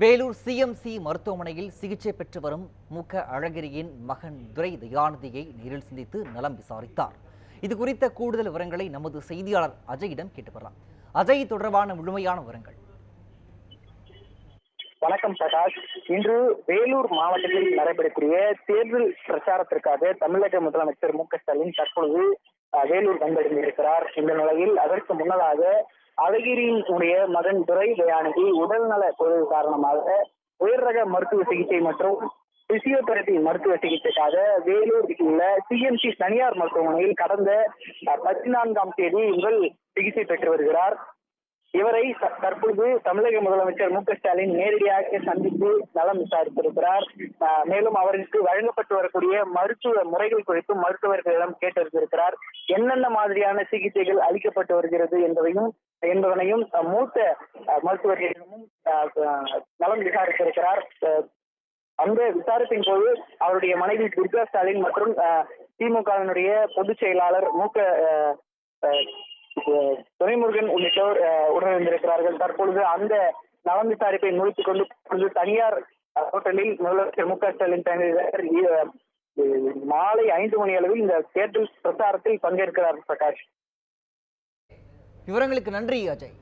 Vellore CMC மருத்துவமனையில் சிகிச்சை பெற்று வரும் முக அழகிரியின் மகன் துரை தயாநிதியை நேரில் சந்தித்து நலம் விசாரித்தார். இது குறித்த கூடுதல் விவரங்களை நமது செய்தியாளர் அஜயிடம் கேட்டு பெறலாம் அஜய் தொடர்பான முழுமையான விவரங்கள். வணக்கம் பிரகாஷ். இன்று வேலூர் மாவட்டத்தில் நடைபெறக்கூடிய தேர்தல் பிரச்சாரத்திற்காக தமிழக முதலமைச்சர் மு க ஸ்டாலின் தற்பொழுது வேலூர் வந்தடைந்திருக்கிறார். இந்த நிலையில் அதற்கு முன்னதாக அழகிரியின் உடைய மகன் துரை தயாநிதி உடல்நல குறைவு காரணமாக உயர் ரக மருத்துவ சிகிச்சை மற்றும் பிசியோதெரபி மருத்துவ சிகிச்சைக்காக வேலூர் உள்ள சிஎம்சி தனியார் மருத்துவமனையில் கடந்த பதினான்காம் தேதி உங்கள் சிகிச்சை பெற்று வருகிறார். இவரை தற்பொழுது தமிழக முதலமைச்சர் மு க ஸ்டாலின் நேரடியாக சந்தித்து நலம் விசாரித்திருக்கிறார். மேலும் அவருக்கு வழங்கப்பட்டு வரக்கூடிய மருத்துவ முறைகள் குறித்து மருத்துவர்களிடம் கேட்டிருந்திருக்கிறார் என்னென்ன மாதிரியான சிகிச்சைகள் அளிக்கப்பட்டு வருகிறது என்பதையும் என்பதனையும் மூத்த மருத்துவர்களிடமும் நலம் விசாரித்திருக்கிறார். அஹ், அந்த விசாரத்தின் போது அவருடைய மனைவி துர்கா ஸ்டாலின் மற்றும் அஹ், திமுகவினுடைய பொதுச் செயலாளர் மு க அஹ், துரைமுருகன் உள்ளிட்டோர் உடனிருந்திருக்கிறார்கள் தற்பொழுது அந்த நலன் விசாரிப்பை முடித்துக் கொண்டு தற்பொழுது தனியார் ஹோட்டலில் முதலமைச்சர் மு க ஸ்டாலின் தலைமையில் மாலை ஐந்து மணி அளவில் இந்த தேர்தல் பிரச்சாரத்தில் பங்கேற்கிறார் பிரகாஷ். விவரங்களுக்கு நன்றி அஜய்.